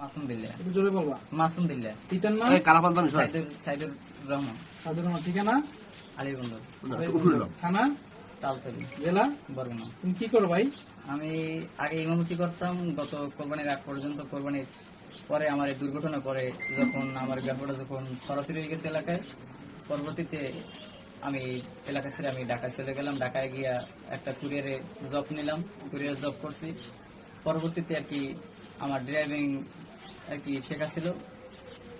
মাসুম দিল্লা একটু জোরে বলবা। মাসুম দিল্লা পিতার নাম? এই কালাপান্তন সাইদুর সাইদুর রহমান। সাদুর রহমান ঠিকানা? আলিগঞ্জ থানা? তালতলি। জেলা? বরগুনা। তুমি কি করো ভাই? আমি আগে ইমামতি করতাম গত কোরবানির আগ পর্যন্ত কোরবানির পরে আমার এই দুর্ঘটনা পরে যখন আমার ব্যাপারটা যখন সরাসরি হয়ে গেছে এলাকায় পরবর্তীতে আমি এলাকা ছেড়ে আমি ঢাকায় চলে গেলাম। ঢাকায় গিয়া একটা কুরিয়ারে জব নিলাম কুরিয়ার জব করছি। পরবর্তীতে আর কি আমার ড্রাইভিং আর কি শেখা ছিল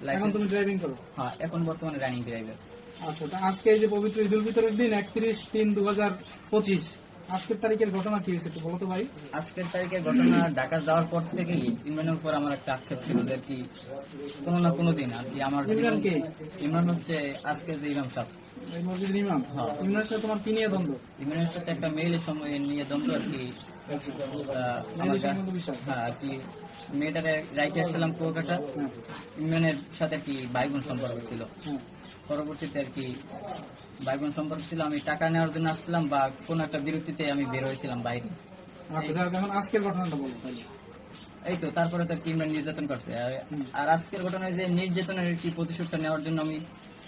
এখন তুমি ড্রাইভিং করো? হ্যাঁ এখন বর্তমানে রানিং ড্রাইভার আচ্ছা তা আজকে এই যে পবিত্র ঈদুল ফিতরের দিন একত্রিশ তিন দু হাজার পঁচিশ আজকের তারিখের ঘটনা কি হয়েছে একটু বলো তো ভাই? আজকের তারিখের ঘটনা ঢাকা যাওয়ার পর থেকেই ইমরানের উপর আমার একটা আক্ষেপ ছিল যে কি কোনো না কোনো দিন আর কি আমার ইমরান কে? ইমরান হচ্ছে আজকে যে ইমাম সাহেব। ইমাম? হ্যাঁ। ইমরানের সাথে তোমার কি নিয়ে দ্বন্দ্ব? ইমরানের সাথে একটা মেইলের সময় নিয়ে দ্বন্দ্ব আর কি বিষয়। হ্যাঁ আর কি মেয়েটাকে রাইখে আসছিলাম কুয়াকাটা ইমরানের সাথে কি ভাই বোন সম্পর্ক ছিল। হ্যাঁ। পরবর্তীতে আর কি ভাই বোন সম্পর্ক ছিল আমি টাকা নেওয়ার জন্য আসছিলাম বা কোন একটা বিরক্তিতে আমি বের হয়েছিলাম বাইরে। আচ্ছা আজকের ঘটনাটা এই তো তারপরে তো কি ইমরান নির্যাতন করছে। আর- আজকের ঘটনায় যে নির্যাতনের কি প্রতিশোধটা নেওয়ার জন্য আমি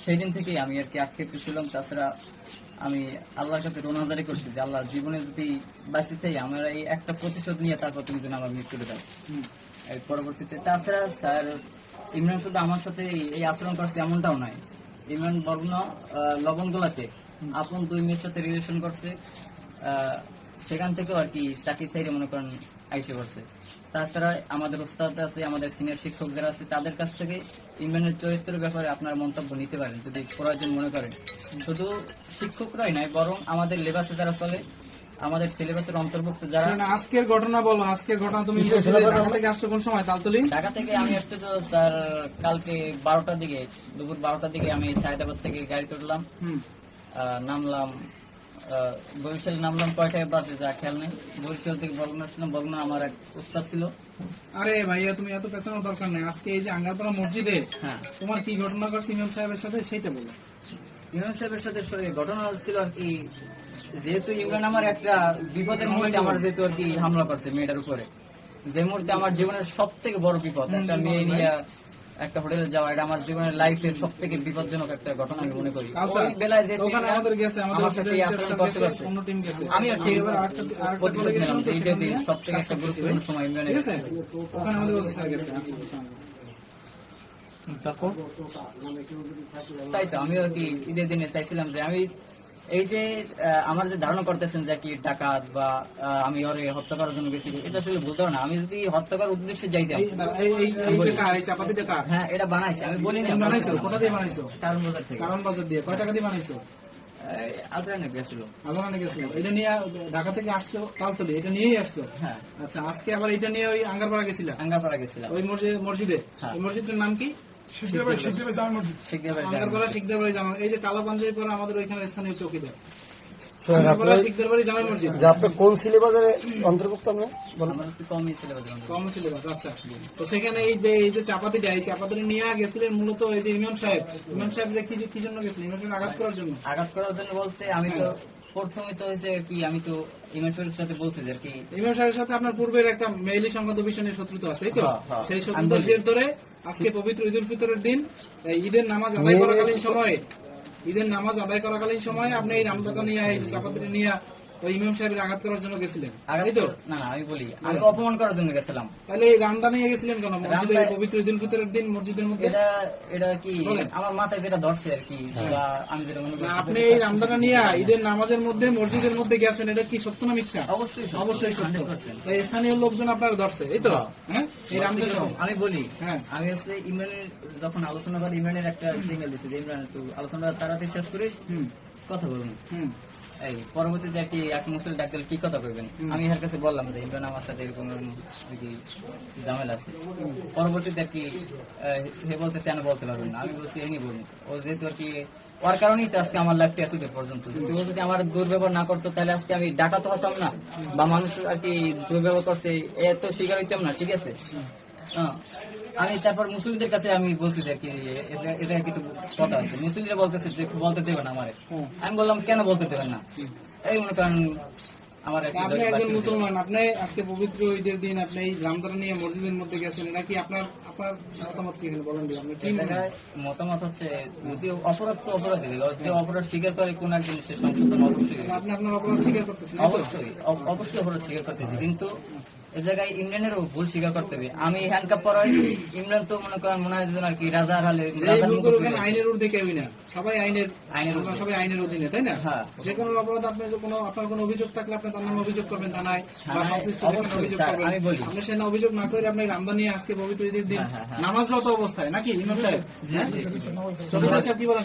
সেই দিন থেকেই আমি আর কি আক্ষেপ ছিলাম। তাছাড়া আমি আল্লাহর কাছে রোনাজারি করছি যে আল্লাহ জীবনে যদি বাঁচতে চাই আমার এই একটা প্রতিশোধ নিয়ে তারপর তুমি যেন আমার মৃত্যু দাও। এর পরবর্তীতে তাছাড়া স্যার ইমরান শুধু আমার সাথে এই- আচরণ করছে এমনটাও নয়। ইমরান বর্ণ লবণ গোলাতে আপন দুই মেয়ের সাথে রিলেশন করছে আহ, সেখান থেকেও আর কি চাকরি সাইডে মনে করেন আইসে করছে তাছাড়া আমাদের ওস্তাদ আছে আমাদের সিনিয়র শিক্ষক যারা আছে তাদের কাছ থেকে ইমরানের চরিত্রের ব্যাপারে আপনার মন্তব্য নিতে পারেন যদি প্রয়োজন মনে করেন। শুধু শিক্ষকরাই নয় বরং আমাদের লেবাসে যারা চলে আমাদের সিলেবাসের অন্তর্ভুক্ত যারা আজকের ঘটনা বলো আজকের ঘটনা তুমি আসছো কোন সময়? তালতলি? ঢাকা থেকে আমি আসতে তো স্যার কালকে বারোটার দিকে দুপুর বারোটার দিকে আমি সায়দাবাদ থেকে গাড়ি তুললাম। হুম। আহ, নামলাম বরিশাল নামলাম কয়টায় বাসে যা খেয়াল নেই। বরিশাল থেকে আমার এক উস্তাদ ছিল। আরে ভাইয়া তুমি এত পেছানোর দরকার নেই। আজকে এই যে আঙ্গারপাড়া মসজিদে হ্যাঁ। তোমার কি ঘটনা ইমাম সাহেবের সাথে? সেটা বলো। ইমরান সাহেবের সাথে ঘটনা হচ্ছিল আর কি যেহেতু ইমরান আমার একটা বিপদের মুহূর্তে আমার যেহেতু আর কি হামলা করছে মেয়েটার উপরে। যে মুহূর্তে আমার জীবনের সব থেকে বড় বিপদ একটা মেয়ে নিয়ে একটা হোটেলে যাওয়া এটা আমার জীবনের লাইফের সব থেকে বিপজ্জনক একটা ঘটনা আমি মনে করি। বেলায় যে আমার সাথে আচরণ করতে পারছে প্রতিশোধ নিলাম। যে সব থেকে একটা গুরুত্বপূর্ণ সময় ইমরানের ওসি স্যার গেছে আচ্ছা, আচ্ছা। তাই তো আমিও কি ঈদের দিনে চাইছিলাম যে আমি এই যে আমার যে ধারণা করতেছেন যে কি ডাকাত বা আমি ওরে হত্যা করার জন্য গেছি এটা আসলে বুঝতে না আমি যদি হত্যা করার উদ্দেশ্যে যাইতাম হ্যাঁ এটা বানাইছে আমি বলি না বানাইছো? কোথা দিয়ে বানাইছো? কারণ বাজার থেকে। কারণ বাজার দিয়ে। কয় টাকা দিয়ে বানাইছো? আজরানে গেছিল আলোড়নে গেছিল এটা নিয়ে ঢাকা থেকে আসছো তালতলি এটা নিয়েই আসছো? হ্যাঁ। আচ্ছা আজকে আবার এটা নিয়ে ওই আঙ্গারপাড়া গেছিলা? আঙ্গারপাড়া গেছিলাম। ওই মসজিদ মসজিদে? হ্যাঁ। ওই মসজিদের নাম কি? এই যে কালো পাঞ্জাবি পরে আমাদের ওইখানে স্থানীয় চৌকিদার। কোন সিলেবাসের অন্তর্ভুক্ত আচ্ছা। তো সেখানে এই যে এই যে চাপাতিটা এই চাপাতিটা নিয়ে গেছিলেন মূলত এই যে ইমাম সাহেব। ইমাম সাহেব কি কি জন্য গেছিলেন? ইমাম সাহেব আঘাত করার জন্য? আঘাত করার জন্য বলতে আমি তো প্রথমে তো হয়েছে কি আমি তো ইমেশ্বরের সাথে বলছি যে কি। ইমাম সাহেবের সাথে আপনার পূর্বের একটা মেইলি সংক্রান্ত বিষয় নিয়ে শত্রুতা আছে তো? হ্যাঁ, হ্যাঁ। সেই শত্রুতার জের ধরে আজকে পবিত্র ঈদুল ফিতরের দিন ঈদের নামাজ আদায় করাকালীন সময়ে ঈদের নামাজ আদায় করাকালীন সময়ে আপনি এই রামদাতা নিয়ে এই চাপাতিটা নিয়ে ওই ইমাম সাহেবের আঘাত করার জন্য গেছিলেন। এই তো? না আমি বলি আমি অপমান করার জন্য গেছিলাম। তাহলে এই রামদা নিয়ে গেছিলেন কেন? মসজিদে রামদা- এই পবিত্র ঈদুল ফিতরের দিন মসজিদের মধ্যে? এটা এটা কি আমার মাথায় যেটা ধরছে আর কি আমি যেটা মনে করি আপনি এই রামদাটা নিয়ে ঈদের নামাজের মধ্যে মসজিদের মধ্যে গেছেন এটা কি সত্য না মিথ্যা? অবশ্যই অবশ্যই সত্য। তাই স্থানীয় লোকজন আপনার ধরছে এই তো? হ্যাঁ। এই রামদা আমি বলি হ্যাঁ। আমি হচ্ছে ইমরানের যখন আলোচনা করি ইমরানের একটা সিগন্যাল দিচ্ছি যে ইমরান একটু আলোচনা তাড়াতাড়ি শেষ করে হুম। কথা বলুন। হুম। এই পরবর্তীতে কি এক মুসলিম কি কথা কইবেন? আমি এর কাছে বললাম যে ইমরান আমার সাথে এরকম ঝামেলা আছে। পরবর্তীতে আর কি হে বলতেছে আমি বলতে পারবেন না। আমি বলছি এনি বলুন ও যেহেতু আর কি ওর কারণেই তো আজকে আমার লাইফটা এত দূর পর্যন্ত। যদি ও যদি আমার দুর্ব্যবহার না করতো তাহলে আজকে আমি ডাকাতো হতাম না। বা মানুষ আর কি দুর্ব্যবহার করছে এত শিকার হইতাম না ঠিক আছে। আমি তারপর মুসলিমদের কাছে আমি বলছি যে কি এটা- এটা কিন্তু কথা আছে। মুসলিমরা বলতেছে বলতে দেবে না আমারে। আমি বললাম কেন বলতে দেবেন না? এই মনে করেন আপনি একজন মুসলমান আপনি আজকে পবিত্র ঈদের দিন আপনি এই রামদানা নিয়ে মসজিদের মধ্যে গেছেন এটা কি আপনার আপনার মতামত কি এখানে বলেন মতামত হচ্ছে যদি অপরাধ তো অপরাধী যে অপরাধ স্বীকার করে কোন একজন সে সংশোধন অবশ্যই আপনি আপনার অপরাধ স্বীকার করতেছেন অবশ্যই অবশ্যই অপরাধ স্বীকার করতেছি কিন্তু এ জায়গায় ইমরানেরও ভুল স্বীকার করতে হবে। আমি হ্যান্ডকাপ পরাই ইমরান তো মনে করেন মনে হয় আর কি রাজার হালে। আইনের ঊর্ধ্বে কেউই না সবাই আইনের আইনের সবাই আইনের অধীনে তাই না? হ্যাঁ। যে কোনো অপরাধ আপনি যে কোনো আপনার কোনো অভিযোগ থাকলে আপনি তার নামে অভিযোগ করবেন থানায় বা সংশ্লিষ্ট অভিযোগ করবেন। আপনি না করে আপনি রামদানি আজকে পবিত্র ঈদের দিন হ্যাঁ, হ্যাঁ, হ্যাঁ। নামাজরত অবস্থায় নাকি ইমাম সাহেব? চৌধুরী সাহেব কি বলেন